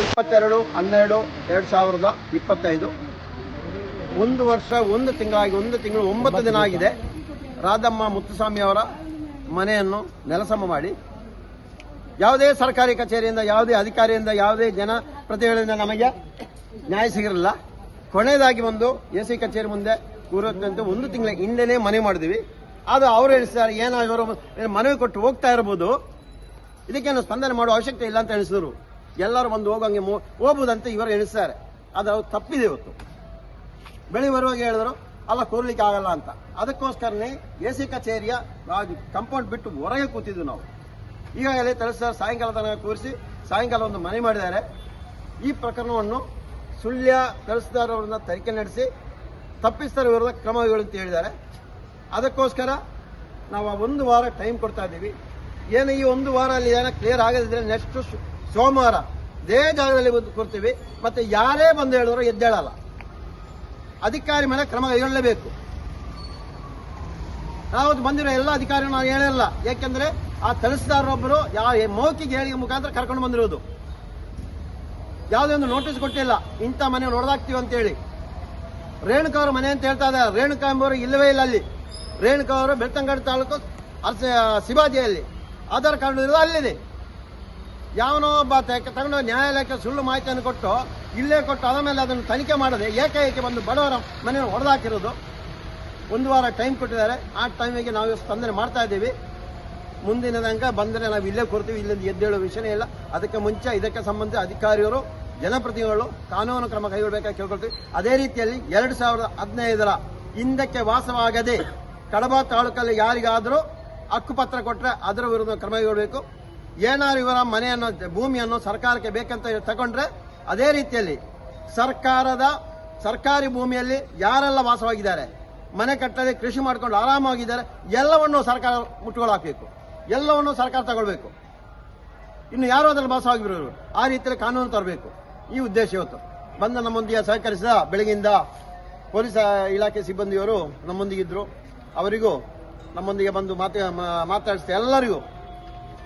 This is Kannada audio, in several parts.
ಇಪ್ಪತ್ತೆರಡು, ಹನ್ನೆರಡು, ಎರಡು ಸಾವಿರದ ಇಪ್ಪತ್ತೈದು. ಒಂದು ವರ್ಷ, ಒಂದು ತಿಂಗಳಾಗಿ, ಒಂದು ತಿಂಗಳು ಒಂಬತ್ತು ದಿನ ಆಗಿದೆ. ರಾಧಮ್ಮ ಮುತ್ತುಸ್ವಾಮಿ ಅವರ ಮನೆಯನ್ನು ನೆಲಸಮ ಮಾಡಿ. ಯಾವುದೇ ಸರ್ಕಾರಿ ಕಚೇರಿಯಿಂದ, ಯಾವುದೇ ಅಧಿಕಾರಿಯಿಂದ, ಯಾವುದೇ ಜನ ಪ್ರತಿನಿಧಿಗಳಿಂದ ನಮಗೆ ನ್ಯಾಯ ಸಿಗಿರಲಿಲ್ಲ ಕೊನೆಯದಾಗಿ ಒಂದು ಎ ಸಿ ಕಚೇರಿ ಮುಂದೆ ಕೂರುವಂತೆ ಒಂದು ತಿಂಗಳ ಹಿಂದೆನೇ ಮನೆ ಮಾಡಿದ್ವಿ. ಅದು ಅವರು ಹೇಳಿಸಿದ್ದಾರೆ ಏನಾದರೂ ಮನವಿ ಕೊಟ್ಟು ಹೋಗ್ತಾ ಇರ್ಬೋದು. ಇದಕ್ಕೇನು ಸ್ಪಂದನೆ ಮಾಡುವ ಅವಶ್ಯಕತೆ ಇಲ್ಲ ಅಂತ ಎಣಿಸಿದ್ರು. ಎಲ್ಲರೂ ಬಂದು ಹೋಗಂಗೆ ಹೋಗ್ಬೋದಂತೆ ಇವರು ಎಣಿಸ್ತಾರೆ. ಅದು ಅವ್ರು ತಪ್ಪಿದೆ ಇವತ್ತು. ಬೆಳಿ ಬರುವಾಗ ಹೇಳಿದ್ರು, ಅಲ್ಲ ಕೂರ್ಲಿಕ್ಕೆ ಆಗಲ್ಲ ಅಂತ. ಅದಕ್ಕೋಸ್ಕರನೇ ಎ ಸಿ ಕಚೇರಿಯ ಕಂಪೌಂಡ್ ಬಿಟ್ಟು ಹೊರಗೆ ಕೂತಿದ್ವಿ ನಾವು. ಈಗಾಗಲೇ ತಹಸೀಲ್ದಾರ್ ಸಾಯಂಕಾಲ ತನಕ ಕೂರಿಸಿ, ಸಾಯಂಕಾಲ ಒಂದು ಮನೆ ಮಾಡಿದ್ದಾರೆ. ಈ ಪ್ರಕರಣವನ್ನು ಸುಳ್ಯ ತಹಸೀಲ್ದಾರ್ ತನಿಖೆ ನಡೆಸಿ, ತಪ್ಪಿಸ್ತರ ವಿರುದ್ಧ ಕ್ರಮಗಳು ಅಂತ ಹೇಳಿದ್ದಾರೆ. ಅದಕ್ಕೋಸ್ಕರ ನಾವು ಒಂದು ವಾರ ಟೈಮ್ ಕೊಡ್ತಾ ಇದ್ದೀವಿ. ಏನು ಈ ಒಂದು ವಾರ ಅಲ್ಲಿ ಏನೋ ಕ್ಲಿಯರ್ ಆಗದಿದ್ರೆ ನೆಕ್ಸ್ಟ್ ಸೋಮವಾರ ಇದೇ ಜಾಗದಲ್ಲಿ ಕೊಡ್ತೀವಿ ಮತ್ತೆ ಯಾರೇ ಬಂದು ಹೇಳಿದ್ರು ಎದ್ದೇಳಲ್ಲ ಅಧಿಕಾರಿ ಮೇಲೆ ಕ್ರಮ ಕೈಗೊಳ್ಳಲೇಬೇಕು. ನಾವು ಬಂದಿರೋ ಎಲ್ಲ ಅಧಿಕಾರಿ ನಾವು ಹೇಳಿಲ್ಲ. ಯಾಕೆಂದ್ರೆ ಆ ತಹಸೀಲ್ದಾರೊಬ್ಬರು ಯಾವ ಮೌಖಿಗೆ ಹೇಳಿಕೆ ಮುಖಾಂತರ ಕರ್ಕೊಂಡು ಬಂದಿರೋದು. ಯಾವುದೇ ಒಂದು ನೋಟಿಸ್ ಕೊಟ್ಟಿಲ್ಲ. ಇಂಥ ಮನೆ ನೋಡ್ದಾಕ್ತೀವಿ ಅಂತ ಹೇಳಿ ರೇಣುಕಾ ಅವ್ರ ಮನೆ ಅಂತ ಹೇಳ್ತಾ ಇದ್ದಾರೆ. ರೇಣುಕಾ ಎಂಬವರು ಇಲ್ಲವೇ ಇಲ್ಲ ಅಲ್ಲಿ. ರೇಣುಕಾ ಅವರು ಬೆಳ್ತಂಗಡಿ ತಾಲೂಕು ಅರ್ಸ ಶಿವಾಜಿಯಲ್ಲಿ ಆಧಾರ್ ಕಾರ್ಡ್ ಇರೋದು ಅಲ್ಲಿದೆ. ಯಾವನೋ ಒಬ್ಬ ತಗೊಂಡು ನ್ಯಾಯಾಲಯಕ್ಕೆ ಸುಳ್ಳು ಮಾಹಿತಿಯನ್ನು ಕೊಟ್ಟು ಇಲ್ಲೇ ಕೊಟ್ಟು ಅದ ಮೇಲೆ ಅದನ್ನು ತನಿಖೆ ಮಾಡದೆ ಏಕಾಏಕಿ ಬಂದು ಬಡವರ ಮನೆಯನ್ನು ಹೊಡೆದಾಕಿರೋದು ಒಂದು ವಾರ ಟೈಮ್ ಕೊಟ್ಟಿದ್ದಾರೆ. ಆ ಟೈಮಿಗೆ ನಾವು ಸ್ಪಂದನೆ ಮಾಡ್ತಾ ಇದ್ದೀವಿ. ಮುಂದಿನ ತನಕ ಬಂದರೆ ನಾವು ಇಲ್ಲೇ ಕೊಡ್ತೀವಿ, ಇಲ್ಲಿಂದ ಎದ್ದೇಳೋ ವಿಷಯನೇ ಇಲ್ಲ. ಅದಕ್ಕೆ ಮುಂಚೆ ಇದಕ್ಕೆ ಸಂಬಂಧ ಅಧಿಕಾರಿಗಳು ಜನಪ್ರತಿನಿಧಿಗಳು ಕಾನೂನು ಕ್ರಮ ಕೈಗೊಳ್ಳಬೇಕಾಗಿ ಕೇಳ್ಕೊಳ್ತೀವಿ. ಅದೇ ರೀತಿಯಲ್ಲಿ ಎರಡು ಸಾವಿರದ ಹದಿನೈದರ ಹಿಂದಕ್ಕೆ ವಾಸವಾಗದೆ ಕಡಬ ತಾಲೂಕಲ್ಲಿ ಯಾರಿಗಾದರೂ ಹಕ್ಕುಪತ್ರ ಕೊಟ್ಟರೆ ಅದರ ವಿರುದ್ಧ ಕ್ರಮ ಕೈಗೊಳ್ಳಬೇಕು ಏನಾದ್ರು ಇವರ ಮನೆಯನ್ನು, ಭೂಮಿಯನ್ನು ಸರ್ಕಾರಕ್ಕೆ ಬೇಕಂತ ತಗೊಂಡ್ರೆ ಅದೇ ರೀತಿಯಲ್ಲಿ ಸರ್ಕಾರದ, ಸರ್ಕಾರಿ ಭೂಮಿಯಲ್ಲಿ ಯಾರೆಲ್ಲ ವಾಸವಾಗಿದ್ದಾರೆ, ಮನೆ ಕಟ್ಟದೆ ಕೃಷಿ ಮಾಡ್ಕೊಂಡು ಆರಾಮಾಗಿದ್ದಾರೆ, ಎಲ್ಲವನ್ನು ಸರ್ಕಾರ ಮುಟ್ಟುಗಳು ಹಾಕಬೇಕು ಎಲ್ಲವನ್ನು ಸರ್ಕಾರ ತಗೊಳ್ಬೇಕು. ಇನ್ನು ಯಾರು ಅದರಲ್ಲಿ ವಾಸವಾಗಿರೋರು? ಆ ರೀತಿಯಲ್ಲಿ ಕಾನೂನು ತರಬೇಕು. ಈ ಉದ್ದೇಶ ಇವತ್ತು. ಬಂದ ನಮ್ಮೊಂದಿಗೆ ಸಹಕರಿಸಿದ ಬೆಳಗಿಂದ ಪೊಲೀಸ್ ಇಲಾಖೆ ಸಿಬ್ಬಂದಿಯವರು ನಮ್ಮೊಂದಿಗಿದ್ರು ಅವರಿಗೂ ನಮ್ಮೊಂದಿಗೆ ಬಂದು ಮಾತು ಮಾತಾಡಿಸ್ತಾ ಎಲ್ಲರಿಗೂ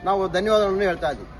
ನಾವು ಧನ್ಯವಾದಗಳನ್ನು ಹೇಳ್ತಾ ಇದ್ದೀವಿ.